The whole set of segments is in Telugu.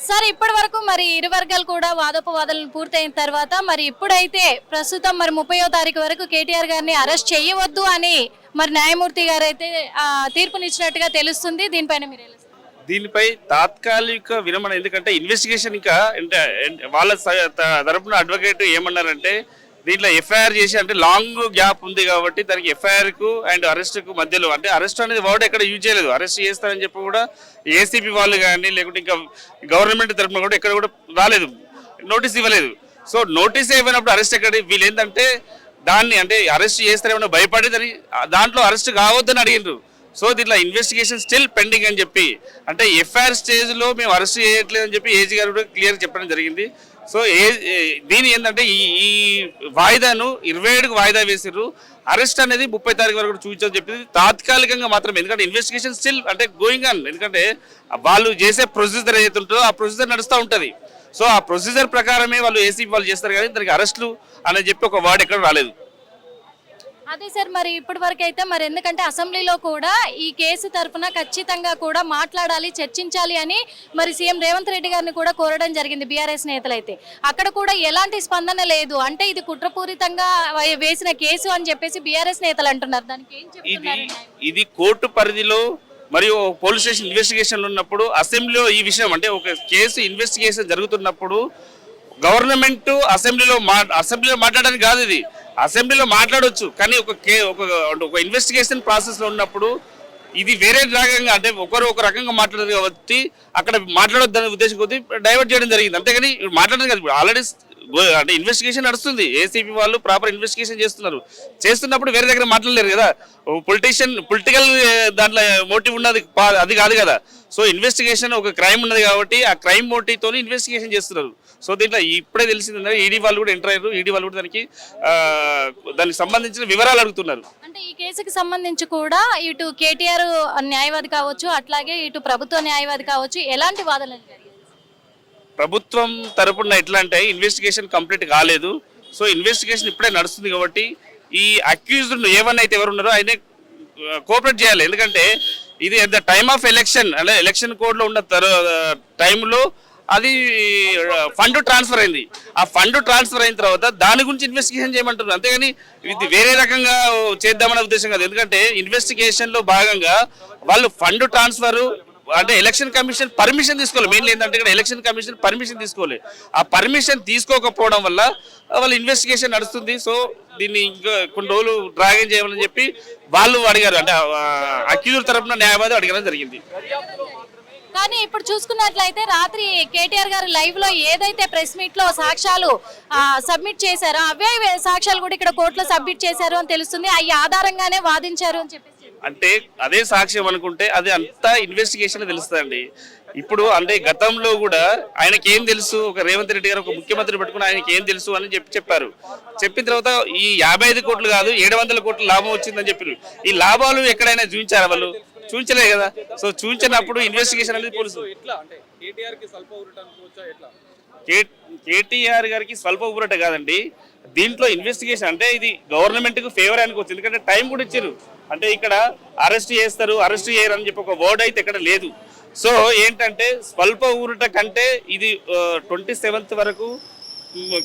సార్ ఇప్పటి వరకు మరి ఇరు వర్గాలు కూడా వాదోపవాదాలను పూర్తయిన తర్వాత మరి ఇప్పుడైతే ప్రస్తుతం మరి ముప్పయో తారీఖు వరకు కేటీఆర్ గారిని అరెస్ట్ చేయవద్దు అని మరి న్యాయమూర్తి గారు అయితే తీర్పునిచ్చినట్టుగా తెలుస్తుంది. దీనిపైన మీరు దీనిపై తాత్కాలిక విరమణ ఎందుకంటే ఇన్వెస్టిగేషన్ ఇంకా అంటే వాళ్ళ తరపున అడ్వకేట్ ఏమన్నారంటే దీంట్లో ఎఫ్ఐఆర్ చేసి అంటే లాంగ్ గ్యాప్ ఉంది కాబట్టి దానికి ఎఫ్ఐఆర్కు అండ్ అరెస్ట్కు మధ్యలో అంటే అరెస్ట్ అనేది వర్డ్ ఎక్కడ యూజ్ చేయలేదు. అరెస్ట్ చేస్తారని చెప్పి కూడా ఏసీపీ వాళ్ళు కానీ లేకుంటే ఇంకా గవర్నమెంట్ తరఫున కూడా ఎక్కడ కూడా రాలేదు. నోటీస్ ఇవ్వలేదు. సో నోటీస్ ఇవ్వనప్పుడు అరెస్ట్ ఎక్కడ? వీళ్ళు ఏంటంటే దాన్ని అంటే అరెస్ట్ చేస్తారేమో భయపడి దాన్ని దాంట్లో అరెస్ట్ కావద్దని అడిగిండ్రు. సో దీంట్లో ఇన్వెస్టిగేషన్ స్టిల్ పెండింగ్ అని చెప్పి అంటే ఎఫ్ఐఆర్ స్టేజ్లో మేము అరెస్ట్ చేయట్లేదు అని చెప్పి ఏజీ గారు కూడా క్లియర్ చెప్పడం జరిగింది. సో ఏ దీని ఏంటంటే ఈ ఈ వాయిదాను ఇరవై ఏడుకు వాయిదా వేసారు అరెస్ట్ అనేది ముప్పై తారీఖు వరకు కూడా చూపించని చెప్పింది. తాత్కాలికంగా మాత్రమే ఎందుకంటే ఇన్వెస్టిగేషన్ స్టిల్ అంటే గోయింగ్ ఆన్ ఎందుకంటే వాళ్ళు చేసే ప్రొసీజర్ ఏదైతే ఉంటుందో ఆ ప్రొసీజర్ నడుస్తూ ఉంటుంది. సో ఆ ప్రొసీజర్ ప్రకారమే వాళ్ళు ఏసీపీ వాళ్ళు చేస్తారు కానీ దానికి అరెస్టులు అని చెప్పి ఒక వర్డ్ ఎక్కడ రాలేదు. అదే సార్ మరి ఇప్పటి వరకు అయితే మరి ఎందుకంటే అసెంబ్లీలో కూడా ఈ కేసు తరఫున ఖచ్చితంగా కూడా మాట్లాడాలి చర్చించాలి అని మరి సీఎం రేవంత్ రెడ్డి గారిని కూడా కోరడం జరిగింది బీఆర్ఎస్ నేతలైతే. అక్కడ కూడా ఎలాంటి స్పందన లేదు. అంటే ఇది కుట్రపూరితంగా వేసిన కేసు అని చెప్పేసి బీఆర్ఎస్ నేతలు అంటున్నారు. దానికి ఏం ఇది చెప్తున్నారు ఇది కోర్టు పరిధిలో మరియు పోలీస్ స్టేషన్ ఇన్వెస్టిగేషన్లు ఉన్నప్పుడు అసెంబ్లీలో ఈ విషయం అంటే ఒక కేసు ఇన్వెస్టిగేషన్ జరుగుతున్నప్పుడు గవర్నమెంట్ అసెంబ్లీలో మా అసెంబ్లీలో మాట్లాడడానికి కాదు ఇది. అసెంబ్లీలో మాట్లాడొచ్చు కానీ ఒక కే ఒక ఒక ఇన్వెస్టిగేషన్ ప్రాసెస్లో ఉన్నప్పుడు ఇది వేరే రకంగా అంటే ఒకరు ఒక రకంగా మాట్లాడారు కాబట్టి అక్కడ మాట్లాడొద్దనే ఉద్దేశం కొద్దీ డైవర్ట్ చేయడం జరిగింది. అంతేగాని ఇప్పుడు మాట్లాడడం ఇప్పుడు ఆల్రెడీ అంటే ఇన్వెస్టిగేషన్ నడుస్తుంది. ఏసీపీ వాళ్ళు ప్రాపర్ ఇన్వెస్టిగేషన్ చేస్తున్నారు. చేస్తున్నప్పుడు వేరే దగ్గర మాట్లాడలేరు కదా. పొలిటీషియన్ పొలిటికల్ దాంట్లో మోటివ్ ఉన్నది పా- అది కాదు కదా. సో ఇన్వెస్టిగేషన్ ఒక క్రైమ్ ఉన్నది కాబట్టి ఆ క్రైమ్ మోటివ్తో ఇన్వెస్టిగేషన్ చేస్తున్నారు. సో దీంట్లో ఇప్పుడే తెలిసింది ఈడీ వాళ్ళు కూడా ఎంటర్ అయ్యారు. ఈడీ వాళ్ళు కూడా దానికి దానికి సంబంధించిన వివరాలు అడుగుతున్నారు. అంటే ఈ కేసుకి సంబంధించి కూడా ఇటు కేటీఆర్ న్యాయవాది కావచ్చు అట్లాగే ఇటు ప్రభుత్వ న్యాయవాది కావచ్చు ఎలాంటి వాదనలు ప్రభుత్వం తరపున ఎట్లా అంటే ఇన్వెస్టిగేషన్ కంప్లీట్ కాలేదు. సో ఇన్వెస్టిగేషన్ ఇప్పుడే నడుస్తుంది కాబట్టి ఈ అక్యూజ్డ్ ఎవరు ఉన్నారో ఆయనే కోఆపరేట్ చేయాలి. ఎందుకంటే ఇది at the time of election అంటే ఎలక్షన్ కోడ్లో ఉన్న టైంలో అది ఫండ్ ట్రాన్స్ఫర్ అయింది. ఆ ఫండ్ ట్రాన్స్ఫర్ అయిన తర్వాత దాని గురించి ఇన్వెస్టిగేషన్ చేయమంటారు అంతేగాని ఇది వేరే రకంగా చేద్దామనే ఉద్దేశం కాదు. ఎందుకంటే ఇన్వెస్టిగేషన్లో భాగంగా వాళ్ళు ఫండ్ ట్రాన్స్ఫర్ అంటే ఎలక్షన్ కమిషన్ పర్మిషన్ తీసుకోవాలి మెయిన్ ఏంటంటే ఇక్కడ ఎలక్షన్ కమిషన్ పర్మిషన్ తీసుకోవాలి ఆ పర్మిషన్ తీసుకోకపోవడం వల్ల వాళ్ళ ఇన్వెస్టిగేషన్ నడుస్తుంది. సో దీన్ని ఇంకా కొన్ని రోజులు డ్రాగన్ చేయాలని చెప్పి వాళ్ళు అడిగారు. అంటే అక్యూజర్ తరపున న్యాయవాది అడగడం జరిగింది. కానీ ఇప్పుడు చూసుకున్నట్లయితే రాత్రి కేటీఆర్ గారు లైవ్లో ఏదైతే ప్రెస్ మీట్లో సాక్ష్యాలు సబ్మిట్ చేశారో అవే సాక్ష్యాలు కూడా ఇక్కడ కోర్టులో సబ్మిట్ చేశారు అని తెలుస్తుంది. అవి ఆధారంగానే వాదించారు అని చెప్పేసి అంటే అదే సాక్ష్యం అనుకుంటే అది అంతా ఇన్వెస్టిగేషన్ తెలుస్తుందండి. ఇప్పుడు అంటే గతంలో కూడా ఆయనకి ఏం తెలుసు? ఒక రేవంత్ రెడ్డి గారు ఒక ముఖ్యమంత్రి పెట్టుకుని ఆయనకి ఏం తెలుసు అని చెప్పి చెప్పారు. చెప్పిన తర్వాత ఈ యాభై ఐదు కోట్లు కాదు ఏడు వందల కోట్ల లాభం వచ్చిందని చెప్పారు ఈ లాభాలు ఎక్కడైనా చూపించారు వాళ్ళు? చూపించలేదు కదా. సో చూపించినప్పుడు ఇన్వెస్టిగేషన్ అనేది పోలీసు. కేటీఆర్ గారికి స్వల్ప ఊరట కాదండి. దీంట్లో ఇన్వెస్టిగేషన్ అంటే ఇది గవర్నమెంట్కు ఫేవర్ అనుకోవచ్చు. ఎందుకంటే టైం కూడా ఇచ్చారు. అంటే ఇక్కడ అరెస్ట్ చేస్తారు అరెస్ట్ చేయరు అని చెప్పి ఒక వర్డ్ అయితే ఇక్కడ లేదు. సో ఏంటంటే స్వల్ప ఊరట కంటే ఇది ట్వంటీ సెవెంత్ వరకు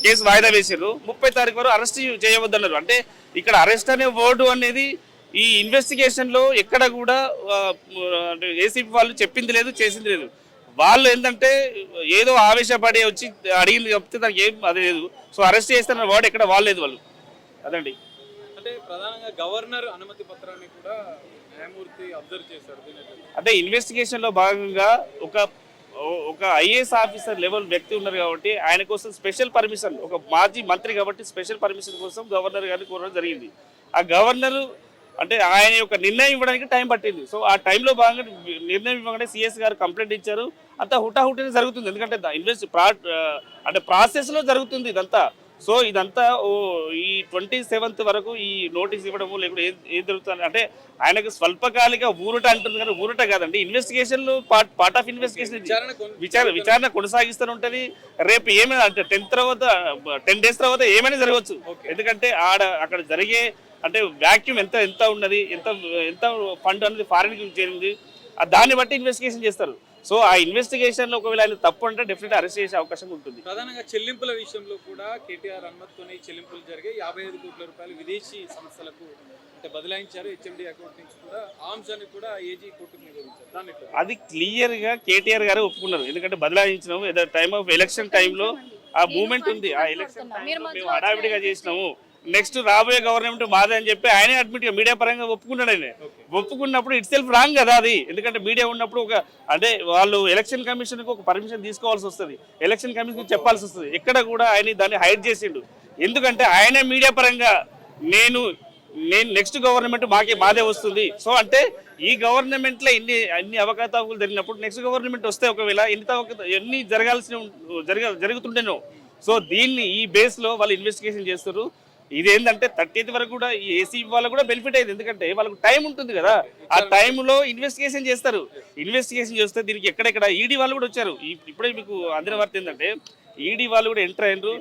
కేసు వాయిదా వేసారు ముప్పై తారీఖు వరకు అరెస్ట్ చేయవద్దన్నారు. అంటే ఇక్కడ అరెస్ట్ అనే వర్డు అనేది ఈ ఇన్వెస్టిగేషన్లో ఎక్కడ కూడా ఏసీపీ వాళ్ళు చెప్పింది లేదు చేసింది లేదు. వాళ్ళు ఏంటంటే ఏదో ఆవేశపడి వచ్చి అడిగింది చెప్తే దానికి ఏం అది లేదు. సో అరెస్ట్ చేస్తున్న వర్డ్ ఎక్కడ వాళ్ళలేదు వాళ్ళు. అదండి. అంటే ప్రధానంగా గవర్నర్ అనుమతి పత్రాన్ని కూడా న్యాయమూర్తి అబ్జర్వ్ చేశారు? అంటే ఇన్వెస్టిగేషన్లో భాగంగా ఒక ఒక ఐఏఎస్ ఆఫీసర్ లెవెల్ వ్యక్తి ఉన్నారు కాబట్టి ఆయన కోసం స్పెషల్ పర్మిషన్ ఒక మాజీ మంత్రి కాబట్టి స్పెషల్ పర్మిషన్ కోసం గవర్నర్ గారిని కోరడం జరిగింది. ఆ గవర్నర్ అంటే ఆయన యొక్క నిర్ణయం ఇవ్వడానికి టైం పట్టింది. సో ఆ టైంలో భాగంగా నిర్ణయం ఇవ్వగానే సిఎస్ గారు కంప్లైంట్ ఇచ్చారు. అంతా హుటాహుటినే జరుగుతుంది. ఎందుకంటే ఇన్వెస్ట్ అంటే ప్రాసెస్లో జరుగుతుంది ఇదంతా. సో ఇదంతా ఓ ఈ ట్వంటీ సెవెంత్ వరకు ఈ నోటీస్ ఇవ్వడము లేకుంటే ఏం ఏం జరుగుతుంది అంటే ఆయనకు స్వల్పకాలిక ఊరట అంటుంది కానీ ఊరట కాదండి. ఇన్వెస్టిగేషన్లు పార్ట్ పార్ట్ ఆఫ్ ఇన్వెస్టిగేషన్ విచారణ విచారణ కొనసాగిస్తూనే ఉంటది. రేపు ఏమైనా అంటే టెన్త్ తర్వాత టెన్ డేస్ తర్వాత ఏమైనా జరగవచ్చు. ఎందుకంటే ఆడ అక్కడ జరిగే అంటే వాక్యూమ్ ఎంత ఎంత ఉన్నది ఎంత ఎంత ఫండ్ అనేది ఫారిన్కి చేరింది దాన్ని బట్టి ఇన్వెస్టిగేషన్ చేస్తారు. సో ఆ ఇన్వెస్టిగేషన్లో ఒకవేళ ఆయన తప్పు అంటే డెఫినెట్ అరెస్ట్ చేసే అవకాశం ఉంటుంది. ప్రధానంగా చెల్లింపుల విషయంలో కూడా కేటీఆర్ అనుమతితోనే చెల్లింపులు జరిగాయి. యాభై ఐదు కోట్ల రూపాయలు విదేశీ సంస్థలకు అంటే బదలాయించారు. హెచ్ఎండి అకౌంట్ నుంచి కూడా ఆ అంశాన్ని కూడా ఏజీ కోర్టుకు నివేదించారు దాన్ని ఎట్లా? అది క్లియర్గా కేటీఆర్ గారు ఒప్పుకున్నారు. ఎందుకంటే బదలాయించినాము. టైమ్ ఆఫ్ ఎలక్షన్ టైంలో ఆ మూమెంట్ ఉంది. ఆ ఎలక్షన్ మేము హడావిడిగా చేసినాము. నెక్స్ట్ రాబోయే గవర్నమెంట్ మాదే అని చెప్పి ఆయనే అడ్మిట్ మీడియా పరంగా ఒప్పుకున్నాడు ఆయన. ఒప్పుకున్నప్పుడు ఇట్ సెల్ఫ్ రాంగ్ కదా అది. ఎందుకంటే మీడియా ఉన్నప్పుడు ఒక అంటే వాళ్ళు ఎలక్షన్ కమిషన్కి ఒక పర్మిషన్ తీసుకోవాల్సి వస్తుంది. ఎలక్షన్ కమిషన్ చెప్పాల్సి వస్తుంది. ఎక్కడ కూడా ఆయన దాన్ని హైడ్ చేసిండు. ఎందుకంటే ఆయనే మీడియా పరంగా నేను నేను నెక్స్ట్ గవర్నమెంట్ మాకే మాదే వస్తుంది. సో అంటే ఈ గవర్నమెంట్లో ఇన్ని అన్ని అవకాశాలు జరిగినప్పుడు నెక్స్ట్ గవర్నమెంట్ వస్తే ఒకవేళ ఎన్ని ఎన్ని జరగాల్సిన జరగ జరుగుతుండేనో. సో దీన్ని ఈ బేస్లో వాళ్ళు ఇన్వెస్టిగేషన్ చేస్తారు ఇది ఏంటంటే థర్టీత్ వరకు కూడా ఈ ఏసీ వాళ్ళకు కూడా బెనిఫిట్ అయింది ఎందుకంటే వాళ్ళకు టైం ఉంటుంది కదా. ఆ టైంలో ఇన్వెస్టిగేషన్ చేస్తారు. ఇన్వెస్టిగేషన్ చేస్తే దీనికి ఎక్కడెక్కడ ఈడీ వాళ్ళు కూడా వచ్చారు. ఇప్పుడే మీకు అందిన వార్త ఏంటంటే ఈడీ వాళ్ళు కూడా ఎంటర్ అయినరు.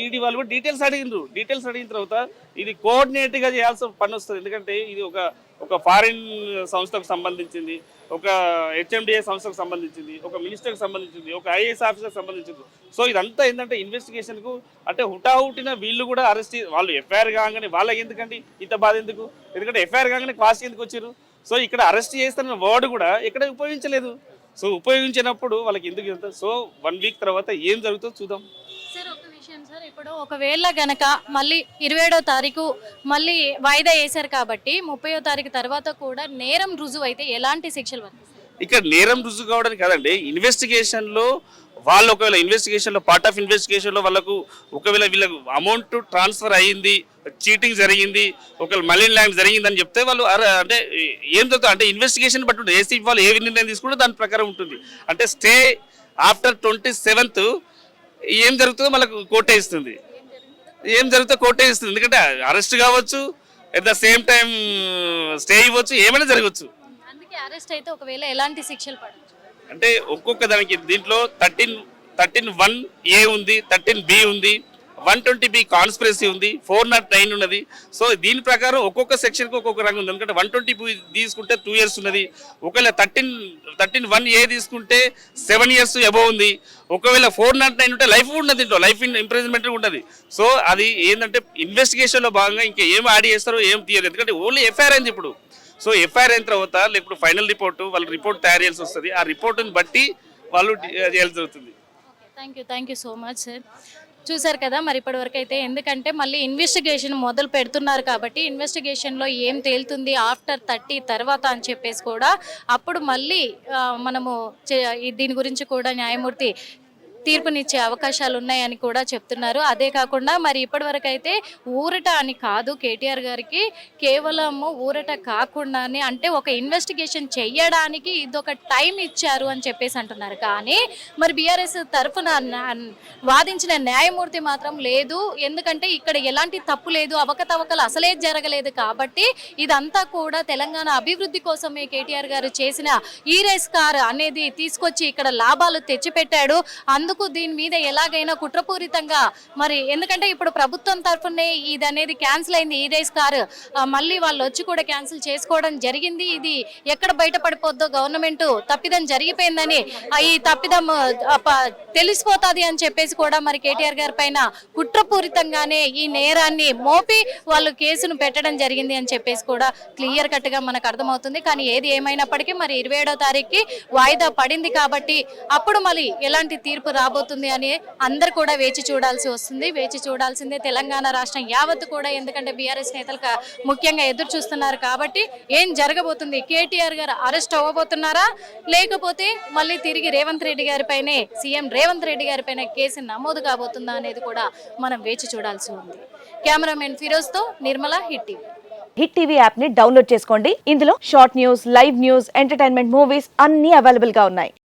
ఈడీ వాళ్ళు కూడా డీటెయిల్స్ అడిగినరు. డీటెయిల్స్ అడిగిన తర్వాత ఇది కోఆర్డినేట్గా చేయాల్సిన పని వస్తుంది. ఎందుకంటే ఇది ఒక ఒక ఫారిన్ సంస్థకు సంబంధించింది ఒక హెచ్ఎండిఏ సంస్థకు సంబంధించింది ఒక మినిస్టర్కి సంబంధించింది ఒక ఐఏఎస్ ఆఫీసర్కి సంబంధించింది. సో ఇదంతా ఏంటంటే ఇన్వెస్టిగేషన్కు అంటే హుటాహుటిన వీళ్ళు కూడా అరెస్ట్ వాళ్ళు ఎఫ్ఐఆర్ కాగానే వాళ్ళకి ఎందుకండి ఇంత బాధ ఎందుకు? ఎందుకంటే ఎఫ్ఐఆర్ కాగానే క్వాస్ ఎందుకు వచ్చారు? సో ఇక్కడ అరెస్ట్ చేస్తున్న వర్డ్ కూడా ఎక్కడ ఉపయోగించలేదు. సో ఉపయోగించినప్పుడు వాళ్ళకి ఎందుకు సో వన్ వీక్ తర్వాత ఏం జరుగుతుందో చూద్దాం. విషయం సార్ ఇప్పుడు ఒకవేళ గనక మళ్ళీ ఇరవై ఏడో తారీఖు మళ్ళీ వాయిదా వేశారు కాబట్టి ముప్పయో తారీఖు తర్వాత కూడా నేరం రుజువు అయితే ఎలాంటి శిక్షలు వర్తిస్తాయి ఇక్కడ నేరం రుజువు కావడానికి కాదండి ఇన్వెస్టిగేషన్లో వాళ్ళు ఒకవేళ ఇన్వెస్టిగేషన్లో పార్ట్ ఆఫ్ ఇన్వెస్టిగేషన్లో వాళ్ళకు ఒకవేళ వీళ్ళకు అమౌంట్ ట్రాన్స్ఫర్ అయ్యింది చీటింగ్ జరిగింది ఒకవేళ మనీ ల్యాండ్ జరిగిందని చెప్తే వాళ్ళు అంటే ఏం జరుగుతుంది? అంటే ఇన్వెస్టిగేషన్ బట్టి ఉంటుంది ఏసీ వాళ్ళు ఏ నిర్ణయం తీసుకుంటే దాని ప్రకారం ఉంటుంది. అంటే స్టే ఆఫ్టర్ ట్వంటీ సెవెంత్ ఏం జరుగుతుందో మనకు కోర్టే ఇస్తుంది ఏం జరుగుతుందో కోర్టే ఇస్తుంది ఎందుకంటే అరెస్ట్ కావచ్చు at the same time stay ఇవ్వచ్చు ఏమైనా జరగవచ్చు. అందుకే అరెస్ట్ అయితే ఒకవేళ ఎలాంటి శిక్షలు పడవచ్చు. అంటే ఒక్కొక్క దానికి దీంట్లో థర్టీన్ థర్టీన్ వన్ ఏ ఉంది థర్టీన్ బి ఉంది. వన్ ట్వంటీ బి కాన్స్పిరసీ ఉంది ఫోర్ నాట్ నైన్ ఉన్నది. సో దీని ప్రకారం ఒక్కొక్క సెక్షన్కి ఒక్కొక్క రంగు ఉంది. ఎందుకంటే వన్ ట్వంటీ తీసుకుంటే టూ ఇయర్స్ ఉన్నది. ఒకవేళ థర్టీన్ థర్టీన్ వన్ ఏ తీసుకుంటే సెవెన్ ఇయర్స్ అబోవ్ ఉంది. ఒకవేళ ఫోర్ నాట్ నైన్ ఉంటే లైఫ్ ఉన్నది దీంట్లో లైఫ్ ఇంప్రెజ్మెంట్ ఉంటుంది సో అది ఏంటంటే ఇన్వెస్టిగేషన్లో భాగంగా ఇంకా ఏం యాడ్ చేస్తారో ఏం తీయరు. ఎందుకంటే ఓన్లీ ఎఫ్ఐఆర్ అయింది ఇప్పుడు. సో ఎఫ్ఐఆర్ అయిన తర్వాత లేకపోతే ఫైనల్ రిపోర్ట్ వాళ్ళు రిపోర్ట్ తయారు చేయాల్సి వస్తుంది. ఆ రిపోర్ట్ని బట్టి వాళ్ళు చేయాల్సి జరుగుతుంది. Thank you thank you so much sir చూసారు కదా మరి ఇప్పటివరకు అయితే ఎందుకంటే మళ్ళీ ఇన్వెస్టిగేషన్ మొదలు పెడుతున్నారు కాబట్టి ఇన్వెస్టిగేషన్లో ఏం తేలుతుంది ఆఫ్టర్ థర్టీ తర్వాత అని చెప్పేసి కూడా అప్పుడు మళ్ళీ మనము చే- దీని గురించి కూడా న్యాయమూర్తి తీర్పునిచ్చే అవకాశాలు ఉన్నాయని కూడా చెప్తున్నారు. అదే కాకుండా మరి ఇప్పటివరకు అయితే ఊరట అని కాదు కేటీఆర్ గారికి కేవలము ఊరట కాకుండానే అంటే ఒక ఇన్వెస్టిగేషన్ చేయడానికి ఇదొక టైం ఇచ్చారు అని చెప్పేసి అంటున్నారు. కానీ మరి బీఆర్ఎస్ తరఫున వాదించిన న్యాయమూర్తి మాత్రం లేదు. ఎందుకంటే ఇక్కడ ఎలాంటి తప్పు లేదు. అవకతవకలు అసలే జరగలేదు కాబట్టి ఇదంతా కూడా తెలంగాణ అభివృద్ధి కోసమే కేటీఆర్ గారు చేసిన ఈ రేస్ కార్ అనేది తీసుకొచ్చి ఇక్కడ లాభాలు తెచ్చిపెట్టాడు. అందుకు దీని మీద ఎలాగైనా కుట్రపూరితంగా మరి ఎందుకంటే ఇప్పుడు ప్రభుత్వం తరఫునే ఇది అనేది క్యాన్సిల్ అయింది. ఈ రేస్ కారు మళ్ళీ వాళ్ళు వచ్చి కూడా క్యాన్సిల్ చేసుకోవడం జరిగింది. ఇది ఎక్కడ బయటపడిపోద్దో గవర్నమెంట్ తప్పిదం జరిగిపోయిందని ఈ తప్పిదం తెలిసిపోతుంది తెలిసిపోతాది అని చెప్పేసి కూడా మరి కేటీఆర్ గారి పైన కుట్రపూరితంగానే ఈ నేరాన్ని మోపి వాళ్ళు కేసును పెట్టడం జరిగింది అని చెప్పేసి కూడా క్లియర్ కట్గా మనకు అర్థమవుతుంది. కానీ ఏది ఏమైనప్పటికీ మరి ఇరవై ఏడో తారీఖుకి వాయిదా పడింది కాబట్టి అప్పుడు మళ్ళీ ఎలాంటి తీర్పు రాబోతుంది అని అందరు కూడా వేచి చూడాల్సి వస్తుంది. వేచి చూడాల్సిందే తెలంగాణ రాష్ట్రం యావత్తు కూడా. ఎందుకంటే బీఆర్ఎస్ నేతలు ముఖ్యంగా ఎదురు చూస్తున్నారు కాబట్టి ఏం జరగబోతుంది? కేటీఆర్ గారు అరెస్ట్ అవ్వబోతున్నారా? లేకపోతే మళ్ళీ తిరిగి రేవంత్ రెడ్డి గారిపైనే సీఎం రేవంత్ రెడ్డి గారిపైన కేసు నమోదు కాబోతుందా అనేది కూడా మనం వేచి చూడాల్సి ఉంది. Cameraman ఫిరోజ్తో Nirmala Hit TV. Hit TV యాప్ని డౌన్లోడ్ చేసుకోండి. ఇందులో short news live news entertainment movies అన్ని అవైలబుల్గా ఉన్నాయి.